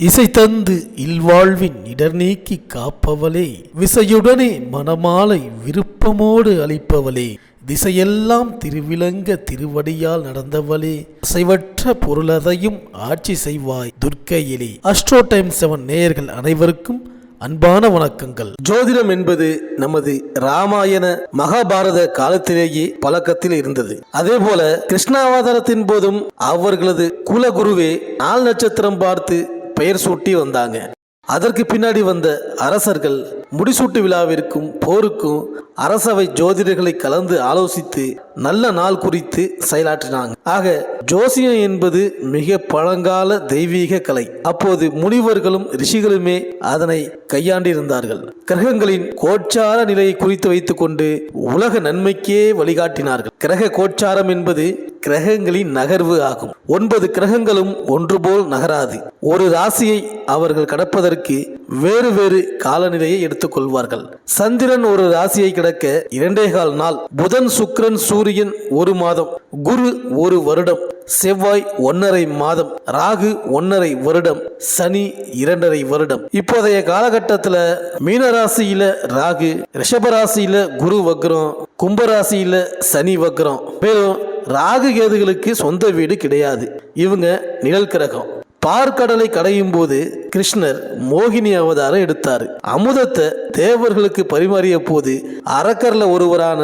இசை தந்து இல்வாழ்வின் இடர் நீக்கி காப்பவளே. விசையுடனே மனமாலை விருப்பமோடு அளிப்பவளே. திசையெல்லாம் திருவிளங்க திருவடியால் நடந்தவளே. அசைவற்ற பொருளதையும் ஆட்சி செய்வாய் துர்க்கையிலே. அஸ்ட்ரோ டைம் செவன் நேயர்கள் அனைவருக்கும் அன்பான வணக்கங்கள். ஜோதிடம் என்பது நமது ராமாயண மகாபாரத காலத்திலேயே பழக்கத்தில் இருந்தது. அதே போல கிருஷ்ணாவதாரத்தின் போதும் அவர்களது குலகுருவே நாள் நட்சத்திரம் பார்த்து பெயர் சூட்டி வந்தாங்க. அதற்கு பின்னாடி வந்த அரசர்கள் முடிசூட்டு விழாவிற்கும் போருக்கும் அரசவை ஜோதிடர்களை கலந்து ஆலோசித்து நல்ல நாள் குறித்து செயலாற்றினாங்க. ஆக ஜோசியம் என்பது மிக பழங்கால தெய்வீக கலை. அப்போது முனிவர்களும் ரிஷிகளுமே அதனை கையாண்டிருந்தார்கள். கிரகங்களின் கோச்சார நிலையை குறித்து வைத்துக்கொண்டு உலக நன்மைக்கே வழிகாட்டினார்கள். கிரக கோச்சாரம் என்பது கிரகங்களின் நகர்வு ஆகும். ஒன்பது கிரகங்களும் ஒன்று போல் நகராது. ஒரு ராசியை அவர்கள் கடப்பதற்கு வேறு வேறு காலநிலையை எடுத்துக்கொள்வார்கள் சந்திரன் ஒரு ராசியை கிடக்க இரண்டே கால் நாள் புதன் சுக்கிரன் சூரியன் ஒரு மாதம் குரு ஒரு வருடம் செவ்வாய் ஒன்னரை மாதம் ராகு ஒன்னரை வருடம் சனி இரண்டரை வருடம். இப்போதைய காலகட்டத்தில் மீனராசியில ராகு ரிஷபராசியில குரு வக்ரம் கும்பராசியில சனி வக்ரம். மேலும் ராகு கேதுகளுக்கு சொந்த வீடு கிடையாது. இவங்க நிழல் கிரகம். பார்க்கடலை கடையும் போது கிருஷ்ணர் மோகினி அவதாரம் எடுத்தார். அமுதத்தை தேவர்களுக்கு பரிமாறிய போது அரக்கர்ல ஒருவரான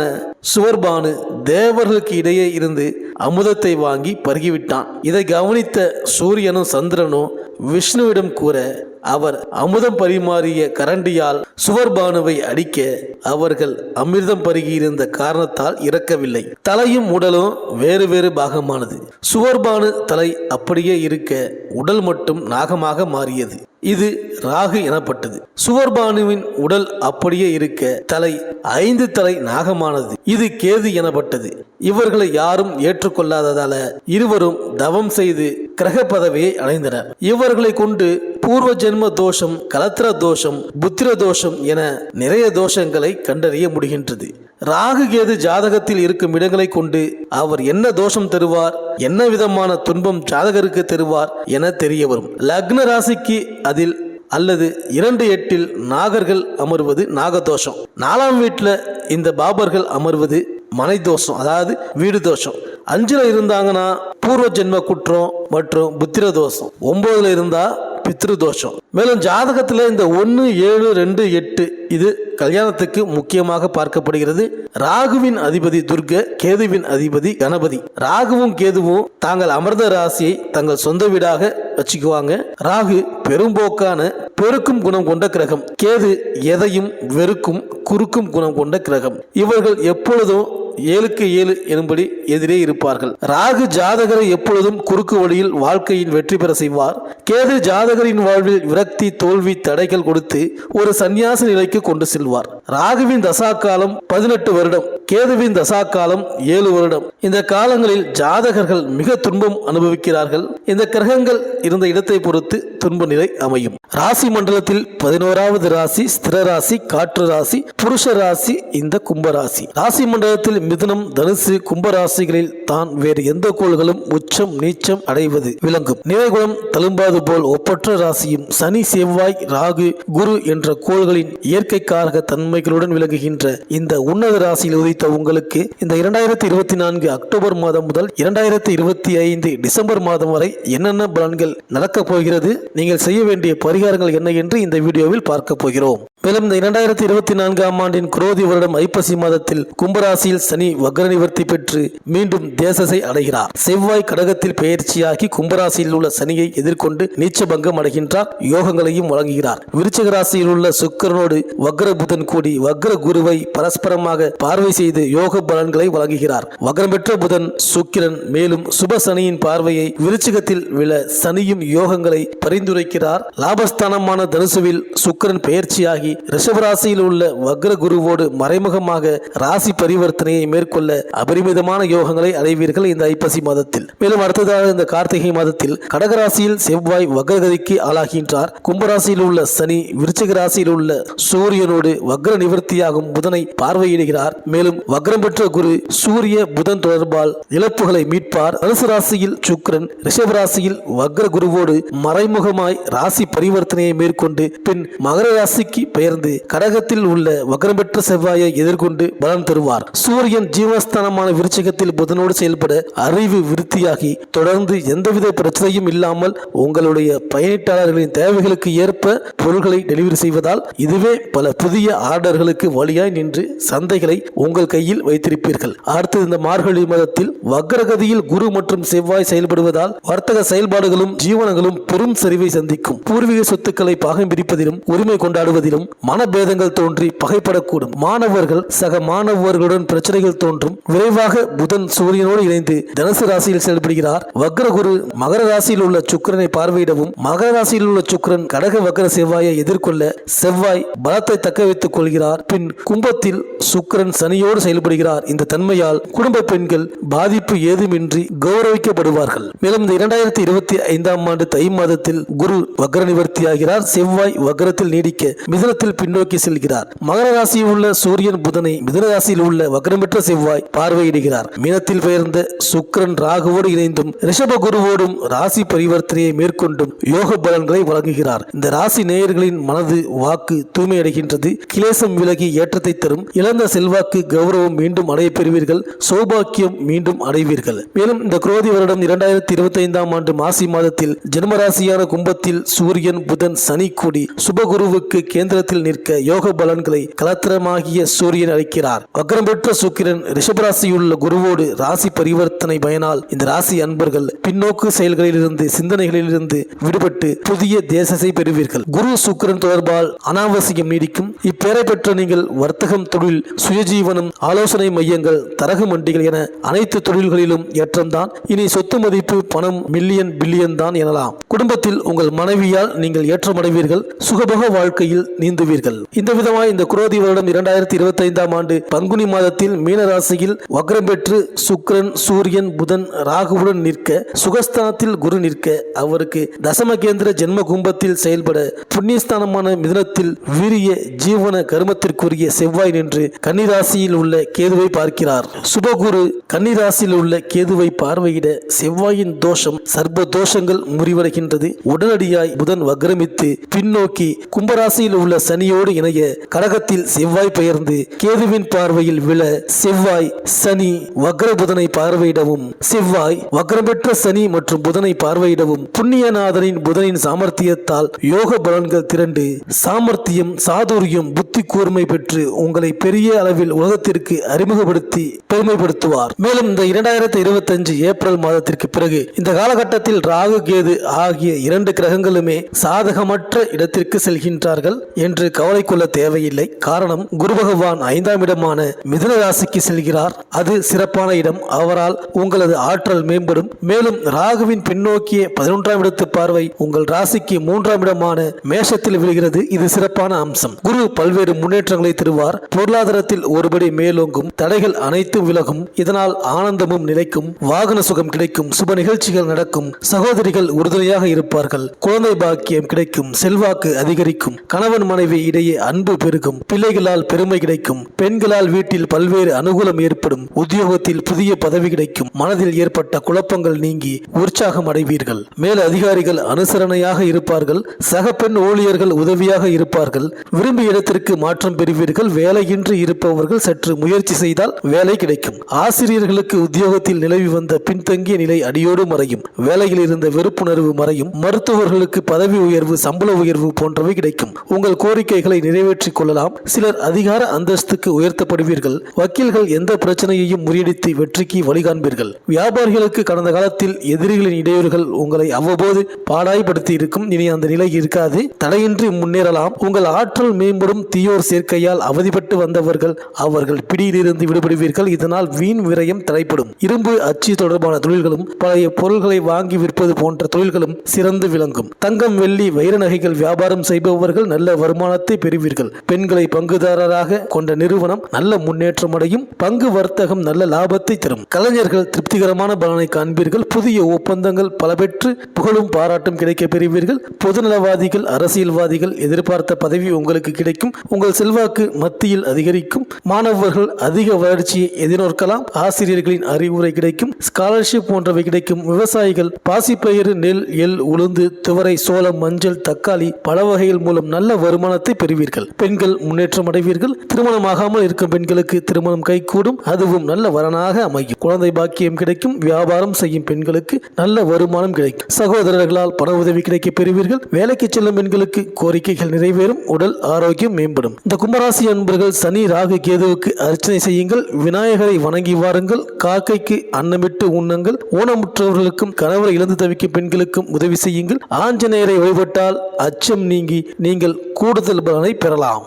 சுவர்பானு தேவர்களுக்கு இடையே இருந்து அமுதத்தை வாங்கி பருகிவிட்டான். இதை கவனித்த சூரியனும் சந்திரனும் விஷ்ணுவிடம் கூற அவர் அமுதம் பரிமாறிய கரண்டியால் சுவர்பானுவை அடிக்க அவர்கள் அமிர்தம் பருகியிருந்த காரணத்தால் இறக்கவில்லை. தலையும் உடலும் வேறு வேறு பாகமானது. சுவர்பானு தலை அப்படியே இருக்க உடல் மட்டும் நாகமாக மாறியது. இது ராகு எனப்பட்டது. சுவர்பானுவின் உடல் அப்படியே இருக்க தலை ஐந்து தலை நாகமானது. இது கேது எனப்பட்டது. இவர்களை யாரும் ஏற்றுக்கொள்ளாததால இருவரும் தவம் செய்து கிரக பதவியை அடைந்தனர். இவர்களை கொண்டு பூர்வ ஜென்ம தோஷம் கலத்திர தோஷம் புத்திர தோஷம் என நிறைய தோஷங்களை கண்டறிய முடிகின்றது. ராகு கேது ஜாதகத்தில் இருக்கும் இடங்களை கொண்டு அவர் என்ன தோஷம் தருவார் என்ன விதமான துன்பம் ஜாதகருக்கு தருவார் என தெரிய வரும். லக்ன ராசிக்கு அதில் அல்லது இரண்டு எட்டில் நாகர்கள் அமர்வது நாகதோஷம். நாலாம் வீட்டில் இந்த பாபர்கள் அமர்வது மனை தோஷம் அதாவது வீடு தோஷம். அஞ்சில் இருந்தாங்கன்னா பூர்வ ஜென்ம குற்றம் மற்றும் புத்திர தோஷம் ஒன்பதுல இருந்தால் பித்ரு தோஷம் மேலும் ஜாதகத்தில் இந்த ஒன்று ஏழு ரெண்டு எட்டு இது கல்யாணத்துக்கு முக்கியமாக பார்க்கப்படுகிறது. ராகுவின் அதிபதி துர்க கேதுவின் அதிபதி கணபதி. ராகுவும் கேதுவும் தாங்கள் அமர்ந்த ராசியை தங்கள் சொந்த வீடாக வச்சுக்குவாங்க. ராகு பெரும்போக்கான பெருக்கும் குணம் கொண்ட கிரகம். கேது எதையும் வெறுக்கும் குறுக்கும் குணம் கொண்ட கிரகம். இவர்கள் எப்பொழுதும் ஏழுக்கு ஏழு எனும்படி எதிரே இருப்பார்கள். ராகு ஜாதகரை எப்பொழுதும் குறுக்கு வழியில் வாழ்க்கையின் வெற்றி பெற செய்வார். கேது ஜாதகரின் வாழ்வில் விரக்தி தோல்வி தடைகள் கொடுத்து ஒரு சந்நியாச நிலைக்கு கொண்டு செல்வார். ராகுவின் தசா காலம் பதினெட்டு வருடம். கேதுவின் தசா காலம் ஏழு வருடம். இந்த காலங்களில் ஜாதகர்கள் மிக துன்பம் அனுபவிக்கிறார்கள். இந்த கிரகங்கள் இருந்த இடத்தை பொறுத்து துன்ப நிலை அமையும். ராசி மண்டலத்தில் பதினோராவது ராசி ஸ்திர ராசி காற்று ராசி புருஷ ராசி இந்த கும்பராசி ராசி. மண்டலத்தில் மிதுனம் தனுசு கும்பராசிகளில் தான் வேறு எந்த கோள்களும் உச்சம் நீச்சம் அடைவது விளங்கும். நிறைகுணம் தழும்பாது போல் ஒப்பற்ற ராசியும் சனி செவ்வாய் ராகு குரு என்ற கோள்களின் இயற்கை காரக தன்மைகளுடன் விளங்குகின்ற இந்த உன்னத ராசியில் உதித்த உங்களுக்கு இந்த இரண்டாயிரத்தி இருபத்தி நான்கு அக்டோபர் மாதம் முதல் இரண்டாயிரத்தி இருபத்தி ஐந்து டிசம்பர் மாதம் வரை என்னென்ன பலன்கள் நடக்கப் போகிறது நீங்கள் செய்ய வேண்டிய பரிகாரங்கள் என்ன என்று இந்த வீடியோவில் பார்க்க போகிறோம். மேலும் இந்த இரண்டாயிரத்தி இருபத்தி நான்காம் ஆண்டின் குரோதி வருடம் ஐப்பசி மாதத்தில் கும்பராசியில் சனி வக்ர நிவர்த்தி பெற்று மீண்டும் தேசத்தை அடைகிறார். செவ்வாய் கடகத்தில் பெயர்ச்சியாகி கும்பராசியில் உள்ள சனியை எதிர்கொண்டு நீச்சபங்கம் அடைகின்றார். யோகங்களையும் வழங்குகிறார். விருச்சக ராசியில் உள்ள சுக்கரனோடு வக்ர புதன் கூடி வக்ர குருவை பரஸ்பரமாக பார்வை செய்து யோக பலன்களை வழங்குகிறார். வக்ரம் பெற்ற புதன் சுக்கிரன் மேலும் சுப சனியின் பார்வையை விருச்சிகத்தில் விழ சனியும் யோகங்களை பரிந்துரைக்கிறார். லாபஸ்தானமான தனுசுவில் சுக்கிரன் பெயர்ச்சியாகி ரிஷபராசியில் உள்ள வக்ர குருவோடு மறைமுகமாக ராசி பரிவர்த்தனையை மேற்கொள்ள அபரிமிதமான யோகங்களை அடைவீர்கள் இந்த ஐப்பசி மாதத்தில். மேலும் அடுத்ததாக இந்த கார்த்திகை மாதத்தில் கடகராசியில் செவ்வாய் வக்ரகதிக்கு ஆளாகின்றார். கும்பராசியில் உள்ள சனி விருச்சிக ராசியில் உள்ள சூரியனோடு வக்ர நிவர்த்தியாகும் புதனை பார்வையிடுகிறார். மேலும் வக்ரம் பெற்ற குரு சூரிய புதன் தொடர்பால் இழப்புகளை மீட்பார். தனுசு ராசியில் சுக்கிரன் ரிஷப ராசியில் வக்ர குருவோடு மறைமுகமாய் ராசி பரிவர்த்தனையை மேற்கொண்டு பின் மகர ராசிக்கு பெயர்ந்து கடகத்தில் உள்ள வக்ரம் பெற்ற செவ்வாயை எதிர்கொண்டு பலம் தருவார். சூரியன் ஜீவஸ்தானமான விருச்சிகத்தில் புதனோடு செயல்பட அறிவு விருத்தியாகி தொடர்ந்து எந்தவித பிரச்சனையும் இல்லாமல் உங்களுடைய பயனீட்டாளர்களின் தேவைகளுக்கு ஏற்ப பொருட்களை டெலிவரி செய்வதால் இதுவே பல புதிய ஆர்டர்களுக்கு வழியாய் நின்று சந்தைகளை உங்கள் கையில் வைத்திருப்பீர்கள். அடுத்து இந்த மார்கழி மாதத்தில் வக்ரகதியில் குரு மற்றும் செவ்வாய் செயல்படுவதால் வர்த்தக செயல்பாடுகளும் ஜீவனங்களும் பெரும் சரிவை சந்திக்கும். பூர்வீக சொத்துக்களை பாகம் பிரிப்பதிலும் உரிமை கொண்டாடுவதிலும் மனபேதங்கள் தோன்றி பகைப்படக்கூடும். மாணவர்கள் சக மாணவர்களுடன் பிரச்சனைகள் தோன்றும். விரைவாக புதன் சூரியனோடு இணைந்து தனுசு ராசியில் செயல்படுகிறார். வக்ரகுரு மகர ராசியில் உள்ள சுக்கிரனை பார்வையிடவும் மகர ராசியில் உள்ள சுக்கரன் கடக வக்ர செவ்வாயை எதிர்கொள்ள செவ்வாய் பலத்தை தக்க வைத்துக் கொள்கிறார். பின் கும்பத்தில் சுக்கிரன் சனியோடு செயல்படுகிறார். இந்த தன்மையால் குடும்ப பெண்கள் பாதிப்பு ஏதுமின்றி கௌரவிக்கப்படுவார்கள். மேலும் இந்த இரண்டாயிரத்தி இருபத்தி ஐந்தாம் ஆண்டு தை மாதத்தில் குரு வக்ர நிவர்த்தியாகிறார். செவ்வாய் வக்ரத்தில் நீடிக்க மிதனத்தில் பின்னோக்கி செல்கிறார். மகர ராசியில் உள்ள சூரியன் புதனை மிதன ராசியில் உள்ள வக்ரமிற்ற செவ்வாய் பார்வையிடுகிறார். மீனத்தில் பெயர்ந்த சுக்கிரன் ராகுவோடு இணைந்தும் ரிஷப குருவோடும் ராசி பரிவர்த்தனையை மேற்கொண்டும் யோக பலன்களை வழங்குகிறார். இந்த ராசி நேயர்களின் மனது வாக்கு தூய்மையடைகின்றது. கிளேசம் விலகி ஏற்றத்தை தரும் இழந்த செல்வாக்கு கௌரவம் மீண்டும் அடைய பெறுவீர்கள் சௌபாக்கியம் மீண்டும் அடைவீர்கள். மேலும் இந்த குரோதி வருடம் இரண்டாயிரத்தி இருபத்தி ஐந்தாம் ஆண்டு மாசி மாதத்தில் ஜென்மராசியான கும்பத்தில் சூரியன் புதன் சனி கூடி சுபகுருவுக்கு உயரத்தில் நிற்க யோக பலன்களை கலத்திரமாகிய சூரியன் அளிக்கிறார். வக்ரம் பெற்ற சுக்கிரன் ரிஷபராசியுள்ள குருவோடு ராசி பரிவர்த்தனை பயனால் இந்த ராசி அன்பர்கள் பின்னோக்கு செயல்களிலிருந்து சிந்தனைகளிலிருந்து விடுபட்டு புதிய தேசத்தை பெறுவீர்கள். குரு சுக்கிரன் தொடர்பால் அனாவசியம் நீடிக்கும். இப்பெயரை பெற்ற நீங்கள் வர்த்தகம் தொழில் சுயஜீவனம் ஆலோசனை மையங்கள் தரகு மண்டிகள் என அனைத்து தொழில்களிலும் ஏற்றம்தான். இனி சொத்து மதிப்பு பணம் மில்லியன் பில்லியன் தான் எனலாம். குடும்பத்தில் உங்கள் மனைவியால் நீங்கள் ஏற்றமடைவீர்கள். சுகபோக வாழ்க்கையில் நீ நீந்துவீர்கள் இந்த விதமாய் இந்த குரோதி வருடம் இரண்டாயிரத்தி இருபத்தி ஐந்தாம் ஆண்டு பங்குனி மாதத்தில் மீன ராசியில் வக்ரம் பெற்று சுக்கிரன் சூரியன் புதன் ராகுவுடன் நிற்க சுகஸ்தானத்தில் குரு நிற்க அவருக்கு தசம கேந்திர ஜென்ம கும்பத்தில் செயல்பட புண்ணியஸ்தானமான மிதனத்தில் வீரிய ஜீவன கருமத்திற்குரிய செவ்வாய் நின்று கன்னிராசியில் உள்ள கேதுவை பார்க்கிறார். சுபகுரு கன்னிராசியில் உள்ள கேதுவை பார்வையிட செவ்வாயின் தோஷம் சர்ப தோஷங்கள் முறிவடைகின்றது. உடனடியாய் புதன் வக்ரமித்து பின்னோக்கி கும்பராசியில் உள்ள சனியோடு இணைய கடகத்தில் செவ்வாய் பெயர்ந்து கேதுவின் பார்வையில் விழ செவ்வாய் சனி வக்ர புதனை பார்வையிடவும் செவ்வாய் வக்ரம் பெற்ற சனி மற்றும் புதனை பார்வையிடவும் புண்ணியநாதனின் புதனின் சாமர்த்தியத்தால் யோக பலன்கள் திரண்டு சாமர்த்தியம் சாதுரியம் புத்தி கூர்மை பெற்று உங்களை பெரிய அளவில் உலகத்திற்கு அறிமுகப்படுத்தி பெருமைப்படுத்துவார். மேலும் இந்த இரண்டாயிரத்தி இருபத்தஞ்சு ஏப்ரல் மாதத்திற்கு பிறகு இந்த காலகட்டத்தில் ராகு கேது ஆகிய இரண்டு கிரகங்களுமே சாதகமற்ற இடத்திற்கு செல்கின்றார்கள் என்று என்று கவலை கொள்ள தேவையில்லை. காரணம் குரு பகவான் ஐந்தாம் இடமான மிதுன ராசிக்கு செல்கிறார். அது சிறப்பான இடம். அவரால் உங்களது ஆற்றல் மேம்படும். மேலும் ராகுவின் பின்னோக்கிய பதினொன்றாம் இடத்து பார்வை உங்கள் ராசிக்கு மூன்றாம் இடமான மேஷத்தில் விழுகிறது. இது சிறப்பான அம்சம். குரு பல்வேறு முன்னேற்றங்களை தருவார். பொருளாதாரத்தில் ஒருபடி மேலோங்கும். தடைகள் அனைத்தும் விலகும். இதனால் ஆனந்தமும் நிலைக்கும். வாகன சுகம் கிடைக்கும். சுப நிகழ்ச்சிகள் நடக்கும். சகோதரிகள் உறுதுணையாக இருப்பார்கள். குழந்தை பாக்கியம் கிடைக்கும். செல்வாக்கு அதிகரிக்கும். கணவன் மனை மனைவி இடையே அன்பு பெருகும். பிள்ளைகளால் பெருமை கிடைக்கும். பெண்களால் வீட்டில் பல்வேறு அனுகூலம் ஏற்படும். உத்தியோகத்தில் புதிய பதவி கிடைக்கும். மனதில் ஏற்பட்ட குழப்பங்கள் நீங்கி உற்சாகம் அடைவீர்கள். மேல் அதிகாரிகள் அனுசரணையாக இருப்பார்கள். சக பெண் ஊழியர்கள் உதவியாக இருப்பார்கள். விரும்பிய இடத்திற்கு மாற்றம் பெறுவீர்கள். வேலையின்றி இருப்பவர்கள் சற்று முயற்சி செய்தால் வேலை கிடைக்கும். ஆசிரியர்களுக்கு உத்தியோகத்தில் நிலவி வந்த பின்தங்கிய நிலை அடியோடு மறையும். வேலையில் இருந்த வெறுப்புணர்வு மறையும். மருத்துவர்களுக்கு பதவி உயர்வு சம்பள உயர்வு போன்றவை கிடைக்கும். உங்கள் கோரிக்கைகளை நிறைவேற்றிக் கொள்ளலாம். சிலர் அதிகார அந்தஸ்துக்கு உயர்த்தப்படுவீர்கள். வக்கீல்கள் எந்த பிரச்சனையையும் முறியடித்து வெற்றிக்கு வழிகாண்பீர்கள். வியாபாரிகளுக்கு கடந்த காலத்தில் எதிரிகளின் இடையூறுகள் உங்களை அவ்வப்போது பாடாய்படுத்தி இருக்கும் இனி அந்த நிலை இருக்காது. தடையின்றி முன்னேறலாம். உங்கள் ஆற்றல் மேம்படும் தீயோர் சேர்க்கையால் அவதிப்பட்டு வந்தவர்கள் அவர்கள் பிடியிலிருந்து விடுபடுவீர்கள். இதனால் வீண் விரயம் தடைப்படும் இரும்பு அச்சு தொடர்பான தொழில்களும் பழைய பொருள்களை வாங்கி விற்பது போன்ற தொழில்களும் சிறந்து விளங்கும். தங்கம் வெள்ளி வைர நகைகள் வியாபாரம் செய்பவர்கள் நல்ல வருமானம் வருமானத்தை பெறுவீர்கள். பெண்களை பங்குதாரராக கொண்ட நிறுவனம் நல்ல முன்னேற்றம் அடையும். பங்கு வர்த்தகம் நல்ல லாபத்தை தரும். கலைஞர்கள் திருப்திகரமான பலனை காண்பீர்கள். புதிய ஒப்பந்தங்கள் பல பெற்று புகழும் பாராட்டும் கிடைக்க பெறுவீர்கள். பொதுநலவாதிகள் அரசியல்வாதிகள் எதிர்பார்த்த பதவி உங்களுக்கு கிடைக்கும். உங்கள் செல்வாக்கு மத்தியில் அதிகரிக்கும். மாணவர்கள் அதிக வளர்ச்சியை எதிர்நோக்கலாம். ஆசிரியர்களின் அறிவுரை கிடைக்கும். ஸ்காலர்ஷிப் போன்றவை கிடைக்கும். விவசாயிகள் பாசிப்பயிறு நெல் எள் உளுந்து துவரை சோளம் மஞ்சள் தக்காளி பல வகைகள் மூலம் நல்ல வருமானம் வருமானத்தை பெறுவீர்கள். பெண்கள் முன்னேற்றம் அடைவீர்கள். திருமணமாகாமல் இருக்கும் பெண்களுக்கு திருமணம் கைகூடும். அதுவும் நல்ல வரனாக அமையும். குழந்தை பாக்கியம் கிடைக்கும். வியாபாரம் செய்யும் பெண்களுக்கு நல்ல வருமானம் கிடைக்கும். சகோதரர்களால் பண உதவி கிடைக்க பெறுவீர்கள். வேலைக்கு செல்லும் பெண்களுக்கு கோரிக்கைகள் நிறைவேறும். உடல் ஆரோக்கியம் மேம்படும். இந்த கும்பராசி அன்பர்கள் சனி ராகு கேதுவுக்கு அர்ச்சனை செய்யுங்கள். விநாயகரை வணங்கி வாருங்கள். காக்கைக்கு அன்னமிட்டு உண்ணுங்கள். ஊனமுற்றவர்களுக்கும் கணவரை இழந்து தவிக்கும் பெண்களுக்கும் உதவி செய்யுங்கள். ஆஞ்சநேயரை வழிபட்டால் அச்சம் நீங்கி நீங்கள் கூடுதல் பலனை பெறலாம்.